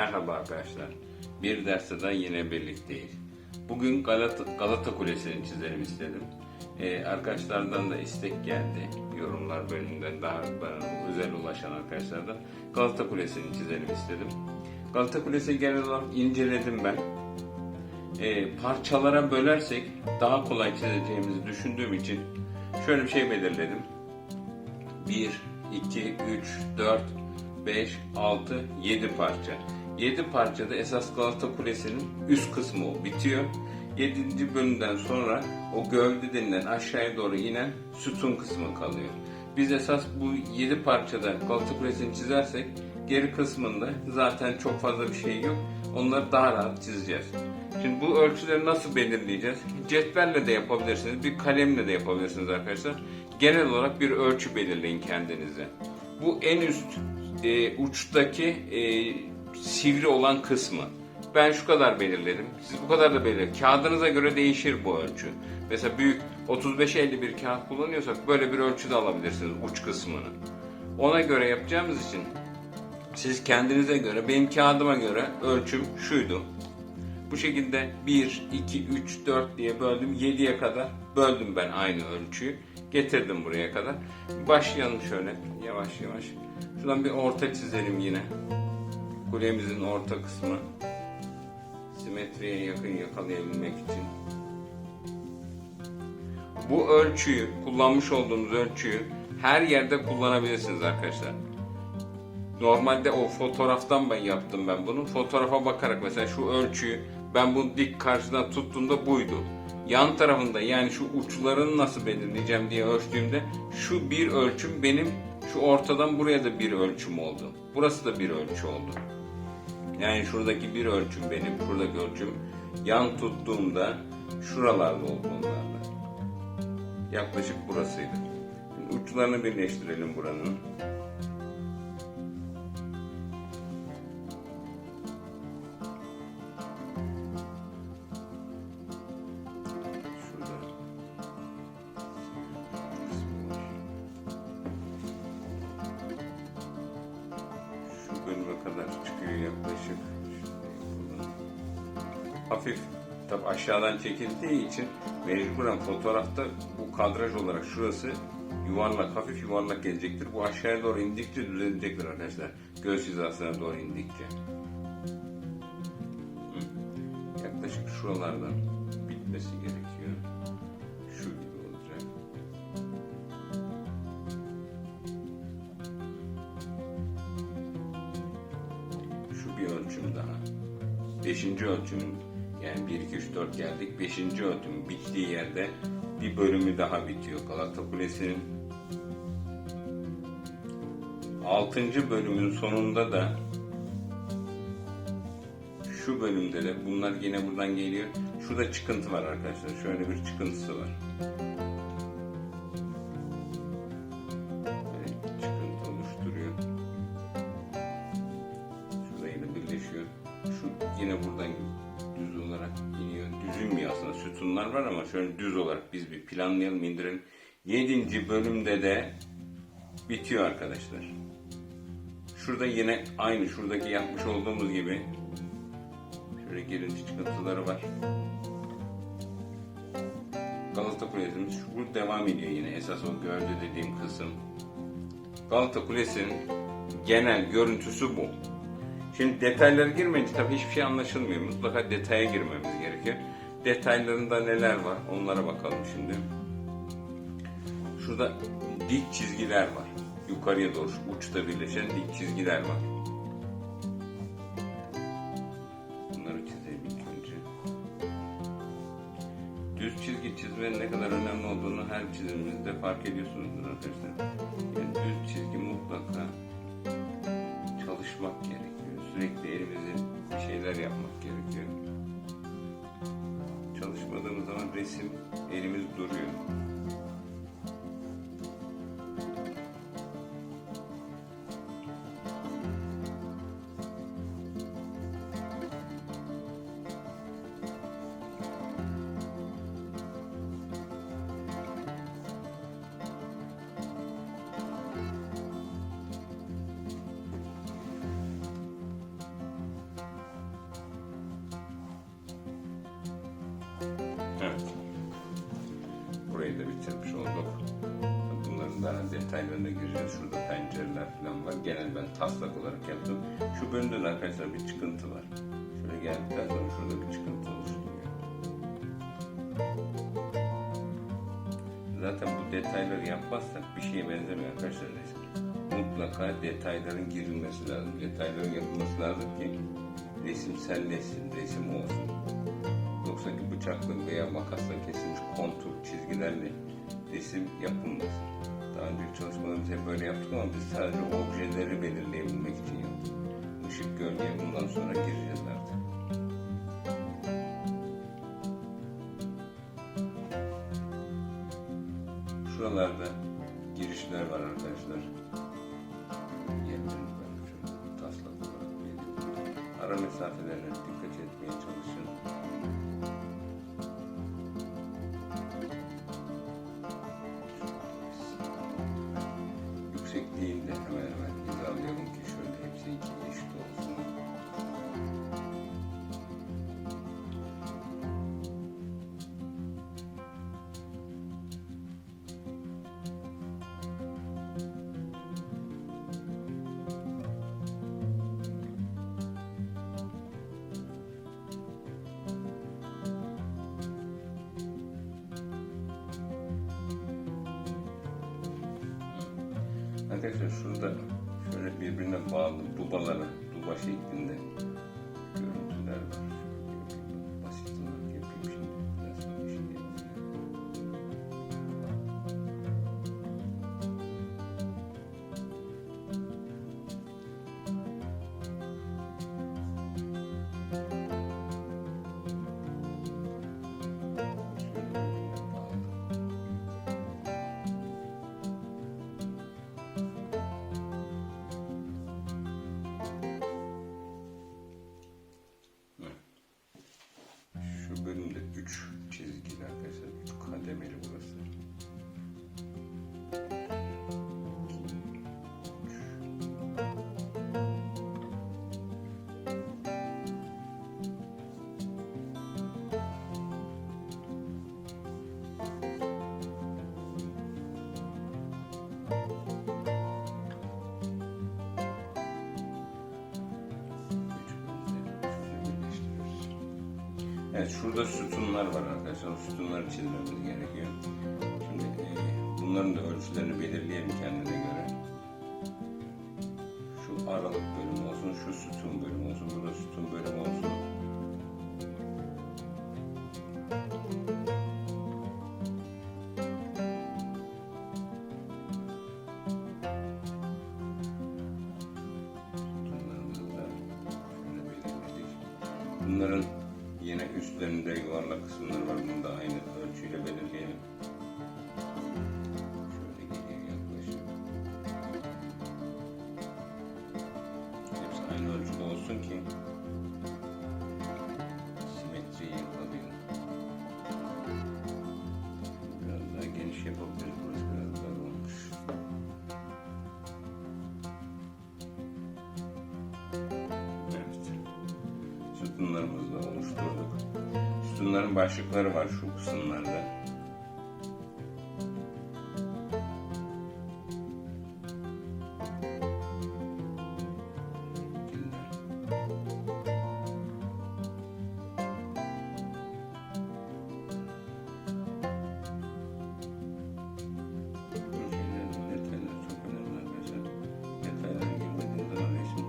Merhaba arkadaşlar. Bir derste daha yine birlikteyiz. Bugün Galata, Galata Kulesi'ni çizelim istedim. Ee, arkadaşlardan da istek geldi. Yorumlar bölümünden daha bana özel ulaşan arkadaşlardan. Galata Kulesi'ni çizelim istedim. Galata Kulesi genel olarak inceledim ben. Ee, parçalara bölersek daha kolay çizeceğimizi düşündüğüm için şöyle bir şey belirledim. 1, 2, 3, 4, 5, 6, 7 parça. 7 parçada esas Galata Kulesi'nin üst kısmı bitiyor. 7. bölümden sonra o gövde denilen aşağıya doğru inen sütun kısmı kalıyor. Biz esas bu 7 parçada Galata Kulesi'ni çizersek geri kısmında zaten çok fazla bir şey yok. Onları daha rahat çizeceğiz. Şimdi bu ölçüleri nasıl belirleyeceğiz? Cetvelle de yapabilirsiniz, bir kalemle de yapabilirsiniz arkadaşlar. Genel olarak bir ölçü belirleyin kendinize. Bu en üst e, uçtaki e, sivri olan kısmı. Ben şu kadar belirledim. Siz bu kadar da belirleyin. Kağıdınıza göre değişir bu ölçü. Mesela büyük 35-50 bir kağıt kullanıyorsak böyle bir ölçü de alabilirsiniz uç kısmını. Ona göre yapacağımız için siz kendinize göre, benim kağıdıma göre ölçüm şuydu. Bu şekilde 1, 2, 3, 4 diye böldüm. 7'ye kadar böldüm ben aynı ölçüyü. Getirdim buraya kadar. Başlayalım şöyle yavaş yavaş. Şuradan bir orta çizelim yine. Kulemizin orta kısmı. Simetriye yakın yakalayabilmek için. Bu ölçüyü, kullanmış olduğumuz ölçüyü her yerde kullanabilirsiniz arkadaşlar. Normalde o fotoğraftan ben yaptım ben bunu. Fotoğrafa bakarak mesela şu ölçüyü ben bunu dik karşıdan tuttuğumda buydu. Yan tarafında yani şu uçlarını nasıl belirleyeceğim diye ölçtüğümde şu bir ölçüm benim şu ortadan buraya da bir ölçüm oldu. Burası da bir ölçü oldu. Yani şuradaki bir ölçüm benim, şuradaki ölçüm yan tuttuğumda şuralarda oldu onlarda. Yaklaşık burasıydı. Şimdi uçlarını birleştirelim buranın. Bölüme kadar çıkıyor yaklaşık. Hafif tabi aşağıdan çekildiği için mecburen fotoğrafta bu kadraj olarak şurası yuvarlak, hafif yuvarlak gelecektir. Bu aşağıya doğru indikçe düzelecektir arkadaşlar. Göğüs hizasına doğru indikçe. Yaklaşık şuralardan bitmesi gerekiyor. 5. ölçümün yani 1, 2, 3, 4 geldik. 5. ölçüm bittiği yerde bir bölümü daha bitiyor. Galata Kulesi'nin 6. bölümün sonunda da şu bölümde de bunlar yine buradan geliyor. Şurada çıkıntı var arkadaşlar. Şöyle bir çıkıntısı var. Sütunlar var ama şöyle düz olarak biz bir planlayalım indirelim. Yedinci bölümde de bitiyor arkadaşlar. Şurada yine aynı şuradaki yapmış olduğumuz gibi şöyle girinti çıkıntıları var. Galata Kulesi'miz şu devam ediyor yine esas o gövde dediğim kısım. Galata Kulesi'nin genel görüntüsü bu. Şimdi detaylara girmeyince tabii hiçbir şey anlaşılmıyor. Mutlaka detaya girmemiz gerekiyor. Detaylarında neler var onlara bakalım şimdi. Şurada dik çizgiler var. Yukarıya doğru uçta birleşen dik çizgiler var. Bunları çizeyim ilk önce. Düz çizgi çizmenin ne kadar önemli olduğunu her çizimimizde fark ediyorsunuzdur arkadaşlar. Yani düz çizgi mutlaka çalışmak gerekiyor. Sürekli elimizin bir şeyler yapmak gerekiyor. Çalışmadığımız zaman resim elimiz duruyor. Detaylarına gireceğiz. Şurada pencereler falan var. Genel ben taslak olarak yaptım. Şu bölümde de arkadaşlar bir çıkıntı var. Şöyle geldikten sonra şurada bir çıkıntı oluşturuyor. Zaten bu detayları yapmazsak bir şeye benzemiyor arkadaşlar resim. Mutlaka detayların girilmesi lazım. Detayların yapılması lazım ki resimselleşsin, resim olsun. Yoksa ki bıçakla veya makasla kesilmiş kontur çizgilerle resim yapılmaz. Daha önceki çalışmalarımızı hep böyle yaptık ama biz sadece objeleri belirleyebilmek için yaptık. Işık, gölge bundan sonra gireceğiz artık. Şuralarda Arkadaşlar şurada şöyle birbirine bağlı dubalara, duba şeklinde bölümde 3 çizgili arkadaşlar. 3 kademeli burası. Evet şurada sütunlar var arkadaşlar. Sütunları çizmemiz gerekiyor. Şimdi e, bunların da ölçülerini belirleyelim kendine göre. Şu aralık bölümü olsun, şu sütun bölümü olsun, burada sütun bölümü olsun. Bunların yine üstlerinde yuvarlak kısımlar var. Bunu da aynı ölçüyle belirleyelim.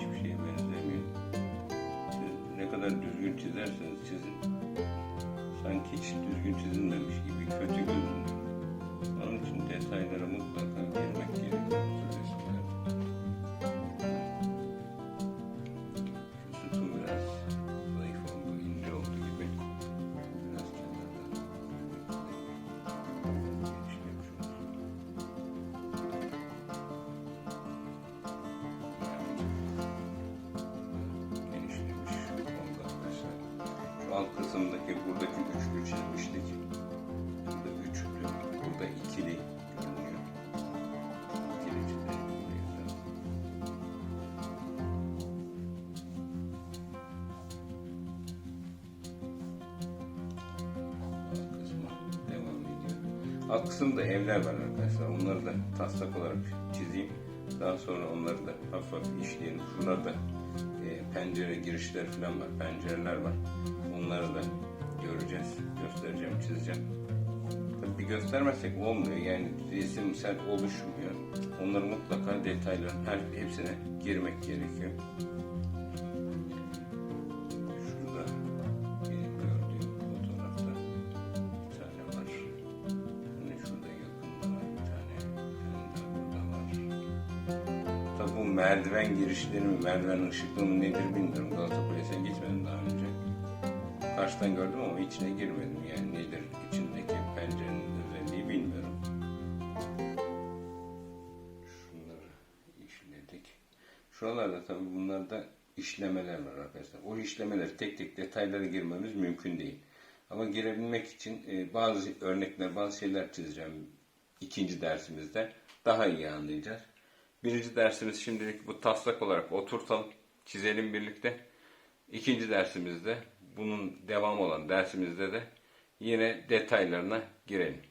Hiçbir şeye benzemiyor. Siz ne kadar düzgün çizerseniz çizin sanki hiç düzgün çizilmemiş gibi kötü görünüyor. Onun için detaylara mutlaka girmek gerekiyor Alt kısımda evler var arkadaşlar. Onları da taslak olarak çizeyim. Daha sonra onları da hafif hafif işleyelim. Şurada e, pencere girişler falan var. Pencereler var. Onları da göreceğiz. Göstereceğim, çizeceğim. Tabii göstermezsek olmuyor. Yani resimsel oluşmuyor. Onları mutlaka detayların her hepsine girmek gerekiyor. Girişleri mi, merdiven ışıklığı mı nedir bilmiyorum. Galata Kulesi'ne gitmedim daha önce. Karşıdan gördüm ama içine girmedim. Yani nedir içindeki pencerenin özelliği bilmiyorum. Şunları işledik. Şuralarda tabii bunlarda işlemeler var arkadaşlar. O işlemeler tek tek detaylara girmemiz mümkün değil. Ama girebilmek için e, bazı örnekler, bazı şeyler çizeceğim ikinci dersimizde. Daha iyi anlayacağız. Birinci dersimiz şimdilik bu taslak olarak oturtalım, çizelim birlikte. İkinci dersimizde bunun devam olan dersimizde de yine detaylarına girelim.